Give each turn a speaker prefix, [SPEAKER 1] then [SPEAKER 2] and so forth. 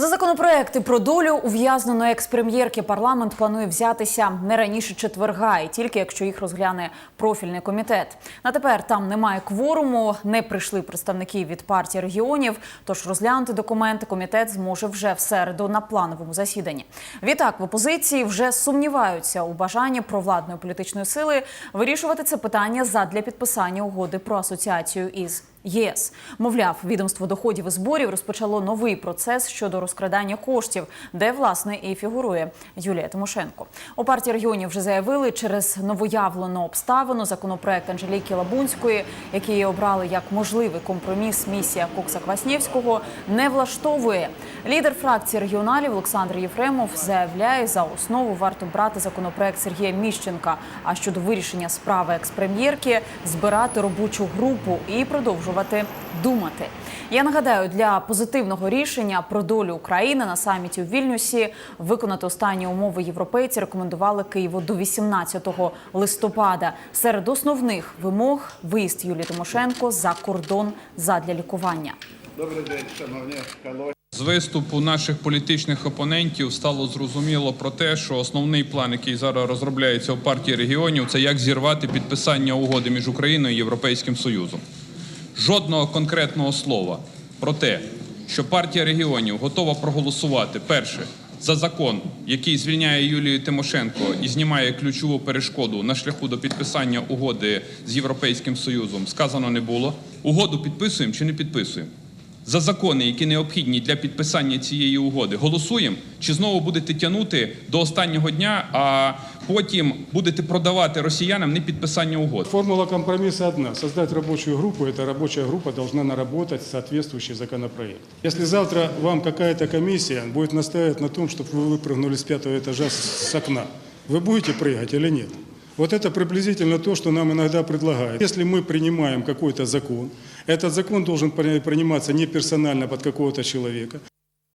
[SPEAKER 1] За законопроекти про долю ув'язненої експрем'єрки парламент планує взятися не раніше четверга, і тільки якщо їх розгляне профільний комітет. На тепер там немає кворуму, не прийшли представники від партії регіонів. Тож розглянути документи комітет зможе вже в середу на плановому засіданні. Відтак в опозиції вже сумніваються у бажанні провладної політичної сили вирішувати це питання задля підписання угоди про асоціацію із ЄС. Мовляв, відомство доходів і зборів розпочало новий процес щодо розкрадання коштів, де власне і фігурує Юлія Тимошенко. У партії регіонів вже заявили, через новоявлену обставину законопроект Анжеліки Лабунської, який обрали як можливий компроміс місія Кокса Кваснєвського, не влаштовує. Лідер фракції регіоналів Олександр Єфремов заявляє, за основу варто брати законопроект Сергія Міщенка. А щодо вирішення справи експрем'єрки збирати робочу групу і продовжувати думати. Я нагадаю, для позитивного рішення про долю України на саміті у Вільнюсі виконати останні умови європейці рекомендували Києву до 18 листопада. Серед основних вимог виїзд Юлії Тимошенко за кордон задля лікування.
[SPEAKER 2] Добрий день, шановні колеги.
[SPEAKER 3] З виступу наших політичних опонентів стало зрозуміло про те, що основний план, який зараз розробляється у партії регіонів, це як зірвати підписання угоди між Україною і Європейським Союзом. Жодного конкретного слова про те, що партія регіонів готова проголосувати перше за закон, який звільняє Юлію Тимошенко і знімає ключову перешкоду на шляху до підписання угоди з Європейським Союзом, сказано не було. Угоду підписуємо чи не підписуємо? за закони, які необхідні для підписання цієї угоди, голосуємо, чи знову будете тягнути до останнього дня, а потім будете продавати росіянам не підписання угод?
[SPEAKER 4] Формула компромисса одна. Создать рабочую группу. Эта рабочая группа должна наработать соответствующий законопроект. Если завтра вам какая-то комиссия будет настаивать на том, чтобы вы выпрыгнули с пятого этажа с с окна, вы будете прыгать или нет? Вот это приблизительно то, что нам иногда предлагают. Если мы принимаем какой-то закон, этот закон должен при- приниматься не персонально под какого-то человека.